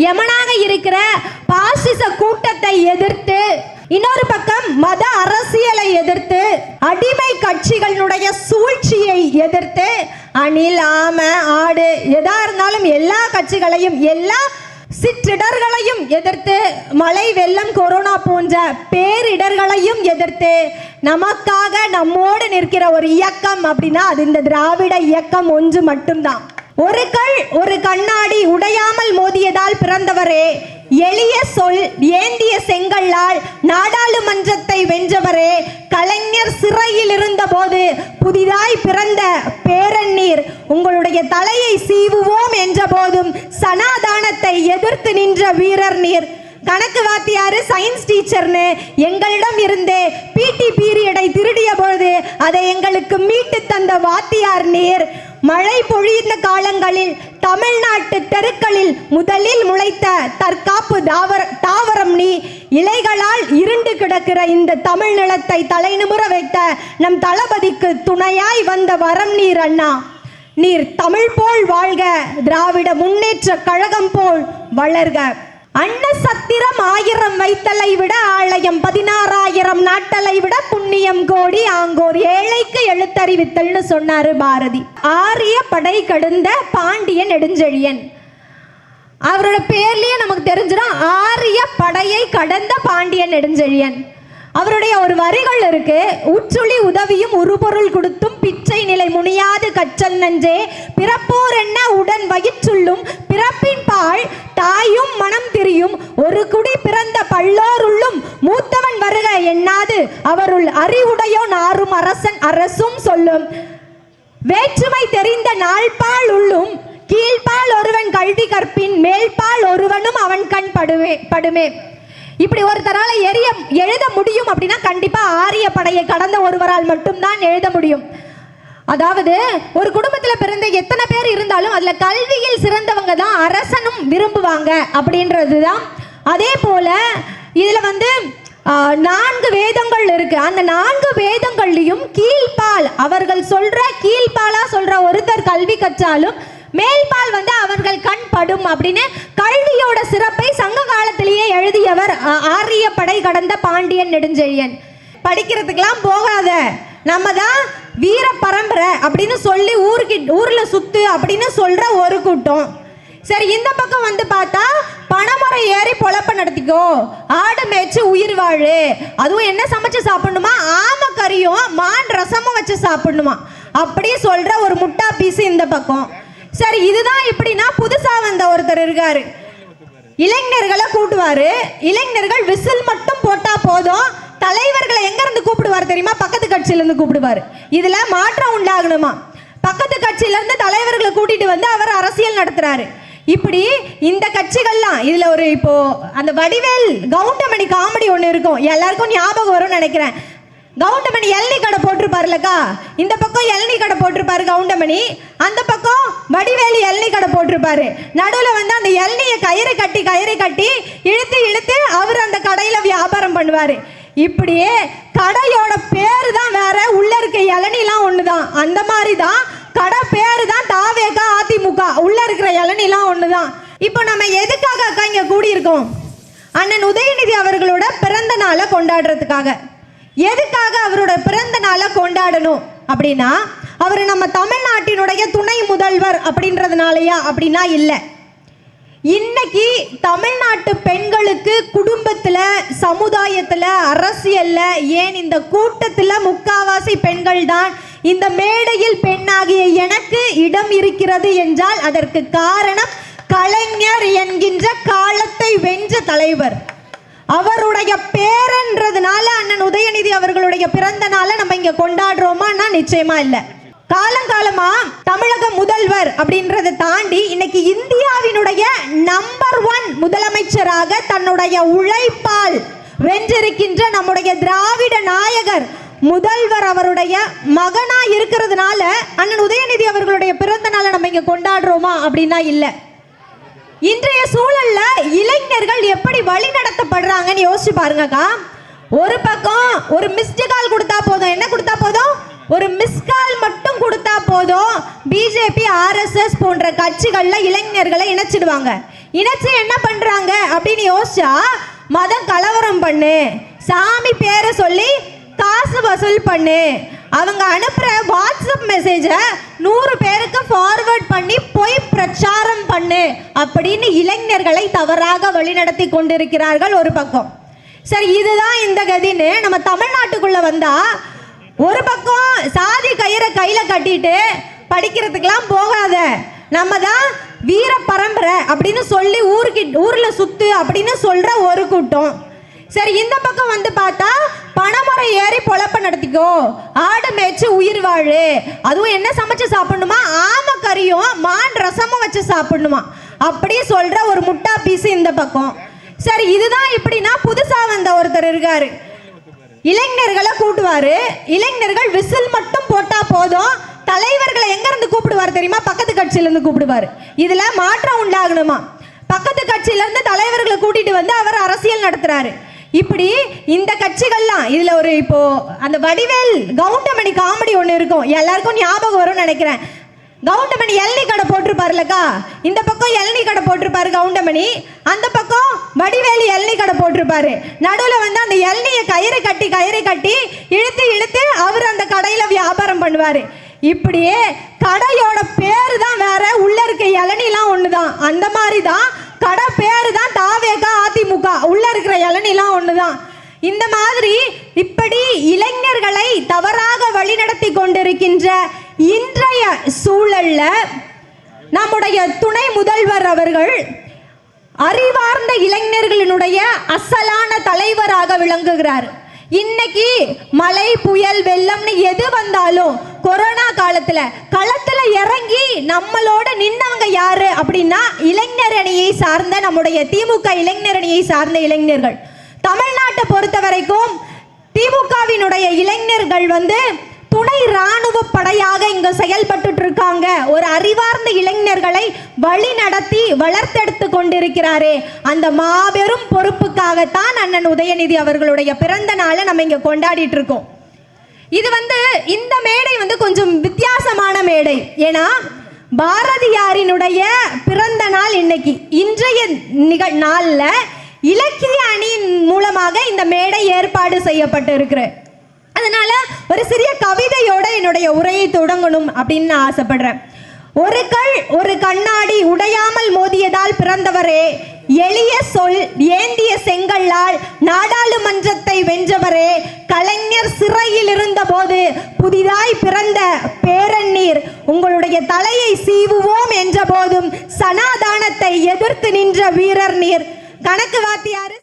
யமனாக இருக்கிற பாசிச கூட்டத்தை எதிர்த்து இன்னொரு பக்கம் மத அரசியலை எதிர்த்து அடிமை கட்சிகளுடைய சூழ்ச்சியை எதிர்த்து அணில் ஆமை ஆடு எதா இருந்தாலும் எல்லா கட்சிகளையும் எல்லா சிற்றிடர்களையும் எதிர்த்து மழை வெள்ளம் கொரோனா போன்ற பேரிடர்களையும் எதிர்த்து நமக்காக நம்மோடு நிற்கிற ஒரு இயக்கம் அப்படின்னா அது இந்த திராவிட இயக்கம் ஒன்று மட்டும்தான். ஒரு கல் ஒரு கண்ணாடி உடையாம போல் ஏந்திய செங்கல்லால் நாடாளுமன்றத்தை வென்றவரே கலைஞர் சிறையில் இருந்தபோது புதிதாய் பிறந்த பேரண்ணீர் உங்களுடைய தலையை சீவுவோம் என்ற போதும் சனாதானத்தை எதிர்த்து நின்ற வீரர் நீர். கணக்கு வாத்தியாரு சயின்ஸ் டீச்சர்னு எங்களிடம் இருந்தே பிடி பீரியடை திருடிய பொழுது அதை எங்களுக்கு மீட்டு தந்த வாத்தியார் நீர். மழை பொழிந்த காலங்களில் தமிழ்நாட்டு தெருக்களில் முதலில் முளைத்த தற்காப்பு தாவர தாவரம் நீ இலைகளால் இருண்டு கிடக்கிற இந்த தமிழ் நிலத்தை தலைநிமுற வைத்த நம் தளபதிக்கு துணையாய் வந்த வரம் நீர் அண்ணா. நீர் தமிழ் போல் வாழ்க திராவிட முன்னேற்ற கழகம் போல் வளர்க. அன்னசத்திரம் ஆயிரம் வைத்தலை விட ஆலயம் பதினாறாயிரம் நாட்டலை விட புண்ணியம் கோடி ஆங்கோர் ஏழைக்கு எழுத்தறிவித்தல்னு சொன்னாரு பாரதி. ஆரிய படை கடந்த பாண்டிய நெடுஞ்செழியன். அவரோட பேர்லயே நமக்கு தெரிஞ்சிடும் ஆரிய படையை கடந்த பாண்டிய நெடுஞ்செழியன். அவருடைய ஒரு வரிகள் இருக்கு உற்றுளி உதவியும் உருபொருள் கொடுத்தும் பிச்சை நிலை முனியாது கச்சல் நன்றே பிறப்போர் என்ன உடன் வயிற்றுள்ளும் பிறப்பின் பால் மனம் பிரியும். ஒரு குடி பிறந்த பல்லோருள்ளும் மூத்தவன் வருக எண்ணாது. அவருள் அறிவுடையோன் ஆறும் அரசன் அரசும் சொல்லும். வேற்றுமை தெரிந்த நாள்பால் உள்ளும் கீழ்பால் ஒருவன் கல்வி கற்பின் மேல்பால் ஒருவனும் அவன் கண் படுவே படுமே. இப்படி ஒருத்தரால எரிய எழுத முடியும் அப்படின்னா கண்டிப்பா ஆரிய படையை கடந்த ஒருவரால் மட்டும்தான் எழுத முடியும். அதாவது ஒரு குடும்பத்துல பிறந்த எத்தனை பேர் இருந்தாலும் அதுல கல்வியில் சிறந்தவங்க தான் அரசனும் விரும்புவாங்க அப்படின்றது தான் அதே போல இதுல வந்து நான்கு வேதங்கள் இருக்கு. அந்த நான்கு வேதங்கள்லையும் கீழ்பால் அவர்கள் சொல்ற கீழ்பாலா சொல்ற ஒருத்தர் கல்வி கற்றாலும் மேல்பால் வந்து அவர்கள் கண் படும் அப்படின்னு கல்வியோட சிறப்பை சங்க காலத்திலேயே எழுதியவர் ஆரிய படை கடந்த பாண்டியன் நெடுஞ்செழியன். படிக்கிறதுக்கெல்லாம் போகாத. நம்ம தான் வீர பரம்பரை அப்படின்னு சொல்லி ஊருக்கு ஊரில் சுத்து அப்படின்னு சொல்ற ஒரு கூட்டம். சரி இந்த பக்கம் வந்து பார்த்தா பணமுறை ஏறி பொழப்ப நடத்திக்கோ. ஆடு மேய்ச்சி உயிர் வாழு. அதுவும் என்ன சமைச்சு சாப்பிடணுமா? ஆம கறியும் மான் ரசமும் வச்சு சாப்பிடணுமா? அப்படி சொல்ற ஒரு முட்டா பீஸ் இந்த பக்கம். சரி இதுதான் இப்படின்னா புதுசா வந்த ஒருத்தர் இருக்காரு. இளைஞர்களை கூட்டுவாரு. இளைஞர்கள் விசில் மட்டும் போட்டா போதும். தலைவர்களை எங்க இருந்து கூப்பிடுவார் தெரியுமா? பக்கத்து கட்சியில இருந்து கூப்பிடுவார். இதுல மாற்றம் உண்டாகணுமா? பக்கத்து கட்சியில இருந்து தலைவர்களை கூட்டிட்டு வந்து அவர் அரசியல் நடத்துறாரு. இப்படி இந்த கட்சிகள்லாம் இதுல ஒரு இப்போ அந்த வடிவேல் கவுண்டமணி காமெடி ஒன்று இருக்கும். எல்லாருக்கும் ஞாபகம் வரும்னு நினைக்கிறேன். கவுண்டமணி எல்னி கடை போட்டிருப்பாருலக்கா இந்த பக்கம் எல்னி கடை போட்டிருப்பாரு கவுண்டமணி. அந்த பக்கம் வடிவேலு எல்னி கடை போட்டிருப்பாரு. நடுவில் வந்து அந்த எல்னியை கயிறு கட்டி கயிறு கட்டி இழுத்து இழுத்து அவர் அந்த கடையில் வியாபாரம் பண்ணுவார். இப்படியே கடையோட பேர் தான் வேற உள்ள இருக்க இளநிலாம் ஒன்று தான் அந்த மாதிரி தான் கடை பேரு தான் தாவேகா அதிமுக. உள்ள இருக்கிற இளநிலாம் ஒன்று தான் இப்போ நம்ம எதுக்காக அக்கா இங்கே கூடியிருக்கோம்? அண்ணன் உதயநிதி அவர்களோட பிறந்த நாளை கொண்டாடுறதுக்காக. எதுக்காக அவரோட பிறந்த நாளை கொண்டாடணும்? அப்படின்னா அவர் நம்ம தமிழ்நாட்டினுடைய துணை முதல்வர் அப்படின்றதுனாலயா? அப்படின்னா இல்லை. இன்னைக்கு தமிழ்நாட்டு பெண்களுக்கு குடும்பத்துல சமுதாயத்துல அரசியல்ல ஏன் இந்த கூட்டத்துல முக்காவாசி பெண்கள் தான் இந்த மேடையில் பெண்ணாகிய எனக்கு இடம் இருக்கிறது என்றால் அதற்கு காரணம் கலைஞர் என்கின்ற காலத்தை வென்ற தலைவர். அவருடைய பேரன்றதுனால அண்ணன் உதயநிதி அவர்களுடைய பிறந்த நாளை நம்ம இங்க கொண்டாடுறோமான்னா நிச்சயமா இல்லை. காலங்காலமா தமிழக முதல்வர் அப்படின்றத தாண்டி இன்னைக்கு இந்தியாவினுடைய நம்பர் ஒன் முதலமைச்சராக தன்னுடைய உழைப்பால் வென்றிருக்கின்ற நம்முடைய திராவிட நாயகர் முதல்வர் அவருடைய மகனா இருக்கிறதுனால அண்ணன் உதயநிதி அவர்களுடைய பிறந்த நாளை நம்ம இங்க கொண்டாடுறோமா அப்படின்னா இல்லை. இன்றைய சூழல்ல இளைஞர்கள் எப்படி வழி நடத்தப்படுறாங்கன்னு யோசிச்சு பாருங்கக்கா. ஒரு பக்கம் ஒரு மிஸ்டு கால் கொடுத்தா போதும். என்ன கொடுத்தா போதும்? ஒரு மிஸ்கால் மட்டும் கொடுத்தா போதும். பிஜேபி ஆர்எஸ்எஸ் போன்ற கட்சிகள்ல இளைஞர்களை இணைச்சிடுவாங்க. இணைச்சு என்ன பண்றாங்க அப்படின்னு யோசிச்சா மதம் கலவரம் பண்ணு. சாமி பேரை சொல்லி காசு வசூல் பண்ணு. அவங்க அனுப்புற வாட்ஸ்அப் மெசேஜை நூறு பேருக்கு ஃபார்வர்ட் பண்ணி பொய் பிரச்சாரம் பண்ணு அப்படின்னு இளைஞர்களை தவறாக வழிநடத்தி கொண்டிருக்கிறார்கள் ஒரு பக்கம். சரி இதுதான் இந்த கதின்னு நம்ம தமிழ்நாட்டுக்குள்ள வந்தா ஒரு பக்கம் சாதி கயிறை கையில கட்டிட்டு படிக்கிறதுக்கெல்லாம் போகாத. நம்ம தான் வீர பரம்பரை அப்படின்னு சொல்லி ஊருக்கு ஊரில் சுத்து அப்படின்னு சொல்கிற ஒரு கூட்டம். சரி இந்த பக்கம் வந்து பார்த்தா பணமுறை ஏறி பொழப்ப நடத்திக்கோ. ஆடு மேய்ச்சு உயிர் வாழு. அதுவும் என்ன சமைச்சு சாப்பிடணுமா? ஆம கறியும் மான் ரசமும் வச்சு சாப்பிடணுமா? அப்படி சொல்ற ஒரு முட்டா பீஸ் இந்த பக்கம். சரி இதுதான் இப்படின்னா புதுசா வந்த ஒருத்தர் இருக்காரு. இளைஞர்களை கூட்டுவாரு. இளைஞர்கள் விசில் மட்டும் போட்டா போதும். தலைவர்களை எங்க இருந்து கூப்பிடுவார் தெரியுமா? பக்கத்து கட்சியில இருந்து கூப்பிடுவார். இதுல மாற்றம் உண்டாகணுமா? பக்கத்து கட்சியில இருந்து தலைவர்களை கூட்டிட்டு வந்து அவர் அரசியல் நடத்துறாரு. இப்படி இந்த கட்சிகள்லாம் இதுல ஒரு இப்போ அந்த வடிவேல் கவுண்டமணி காமெடி ஒன்று இருக்கும். எல்லாருக்கும் ஞாபகம் வரும்னு நினைக்கிறேன். கவுண்டமணி எல்னி கடை போட்டிருப்பாருலக்கா இந்த பக்கம் எல்னி கடை போட்டிருப்பாரு கவுண்டமணி. அந்த பக்கம் வடிவேலு எல்னி கடை போட்டிருப்பாரு. நடுவில் வந்து அந்த எல்னியை கயிறு கட்டி கயிறு கட்டி இழுத்து இழுத்து அவர் அந்த கடையில வியாபாரம் பண்ணுவாரு. இப்படியே கடையோட பேர் தான் வேற உள்ள இருக்க இளநிலாம் ஒண்ணுதான். அந்த மாதிரி தான் கடை பேர் தான் தாவேகா அதிமுக. உள்ள இருக்கிற இளநிலாம் ஒண்ணுதான். இந்த மாதிரி இப்படி இளைஞர்களை தவறாக வழிநடத்தி கொண்டிருக்கின்ற இன்றைய சூழல்ல நம்முடைய துணை முதல்வர் அவர்கள் அறிவார்ந்த இளைஞர்களினுடைய அசலான தலைவராக விளங்குகிறார். இன்னைக்கு மழை புயல் வெள்ளம்னு எது வந்தாலும் கொரோனா காலத்துல களத்துல இறங்கி நம்மளோட நின்னவங்க யாரு அப்படின்னா இளைஞர் அணியை சார்ந்த நம்முடைய திமுக இளைஞர் அணியை சார்ந்த இளைஞர்கள். தமிழ்நாட்டை பொறுத்த வரைக்கும் திமுகவினுடைய இளைஞர்கள் வந்து துணை ராணுவ படையாக இங்க செயல்பட்டு இருக்காங்க ஒரு அறிவார்ந்த இளைஞர்களை வழி நடத்தி வளர்த்தெடுத்து கொண்டிருக்கிறாரே. அந்த மாபெரும் பொறுப்புக்காகத்தான் அண்ணன் உதயநிதி அவர்களுடைய பிறந்த நாளை நம்ம இங்க கொண்டாடிட்டு இருக்கோம் இது வந்து இந்த மேடை வந்து கொஞ்சம் வித்தியாசமான மேடை. ஏன்னா பாரதியாரினுடைய பிறந்த நாள் இன்னைக்கு. இன்றைய நிக நாளில் இலக்கிய அணியின் மூலமாக இந்த மேடை ஏற்பாடு செய்யப்பட்டு இருக்கிற அதனால ஒரு சிறிய கவிதையோட என்னுடைய உரையை தொடங்கணும் அப்படின்னு நான் ஆசைப்படுறேன். ஒரு கல் ஒரு கண்ணாடி உடையாமல் மோதியதால் பிறந்தவரே எளிய சொல் ஏந்திய செங்கல்லால் நாடாளுமன்றத்தை வென்றவரே கலைஞர் சிறையில் இருந்த போது புதிதாய் பிறந்த பேரண்ணீர் உங்களுடைய தலையை சீவுவோம் என்ற போதும் சனாதானத்தை எதிர்த்து நின்ற வீரர் நீர். கணக்கு வாத்தியாரு